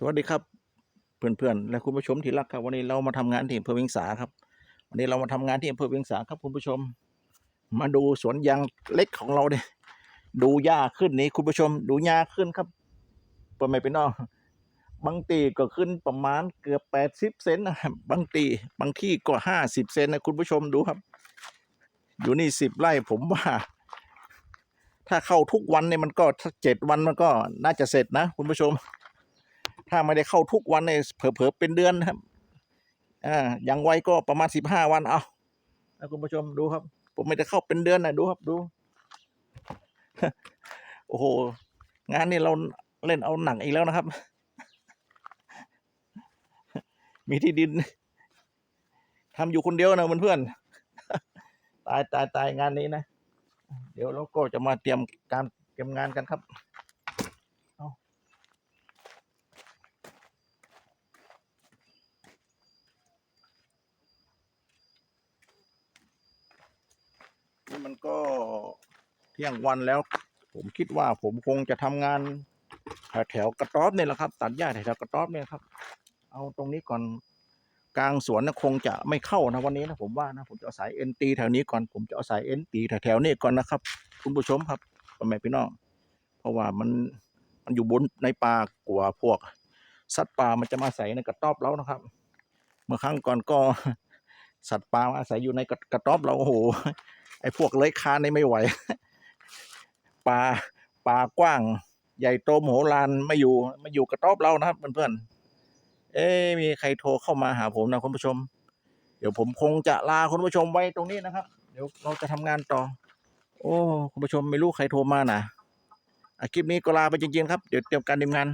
สวัสดีครับเพื่อนๆและคุณผู้ชมที่รักครับ วันนี้เรามาทำงานที่อำเภอเวียงสาครับ วันนี้เรามาทำงานที่อำเภอเวียงสาครับคุณผู้ชม มาดูสวนยางเล็กของเราเนี่ยดูหญ้าขึ้นนี่คุณผู้ชม ดูหญ้าขึ้นครับเปิดไม่เป็นนอกบางตีก็ขึ้นประมาณเกือบแปดสิบเซนนะครับบางตีบางที่ก็ห้าสิบเซนนะคุณผู้ชมดูครับ อยู่นี่สิบไร่ผมว่า ถ้าเข้าทุกวันเนี่ยมันก็เจ็ดวันมันก็น่าจะเสร็จนะ คุณผู้ชม ถ้าไม่ได้เข้าทุกวันเนี่ยเผลอๆเป็นเดือนนะครับอ่าอย่างไวก็ประมาณสิบห้าวันเอานะคุณผู้ชมดูครับ ผมไม่ได้เข้าเป็นเดือนนะดูครับดู โอ้โห งานนี้เราเล่นเอาหนังอีกแล้วนะครับ มีที่ดินทำอยู่คนเดียวนะเพื่อนๆตายตายตายงานนี้นะ เดี๋ยวเราก็จะมาเตรียมการเตรียมงานกันครับ นี่มันก็เที่ยงวันแล้ว ผมคิดว่าผมคงจะทำงานแถวกระต๊อบเนี่ยแหละครับ ตัดหญ้าแถวกระต๊อบเนี่ยครับ เอาตรงนี้ก่อนกลางสวนนะคงจะไม่เข้านะวันนี้นะผมว่านะผมจะเอาสายเอ็นตีแถวนี้ก่อนผมจะเอาสายเอ็นตีแถวแถวๆนี้ก่อนนะครับ คุณผู้ชมครับพ่อแม่พี่น้องเพราะว่ามันมันอยู่บนในป่ากลัวพวก สัตว์ป่ามันจะมาอาศัยในกระต๊อบเรานะครับ เมื่อครั้งก่อนก็สัตว์ป่ามาอาศัยอยู่ในกระต๊อบเราโอ้โห ไอ้พวกเลื้อยคานนี่ไม่ไหวป่าป่ากว้าง ใหญ่โตมโหฬารไม่อยู่ไม่อยู่กระต๊อบเรานะครับเพื่อนๆเอ๊มีใครโทรเข้ามาหาผมนะคุณผู้ชม เดี๋ยวผมคงจะลาคุณผู้ชมไว้ตรงนี้นะครับ เดี๋ยวเราจะทำงานต่อ โอ้คุณผู้ชมไม่รู้ใครโทรมานะอะคลิปนี้ก็ลาไปจริงๆครับ เดี๋ยวเตรียมการเตรียมงาน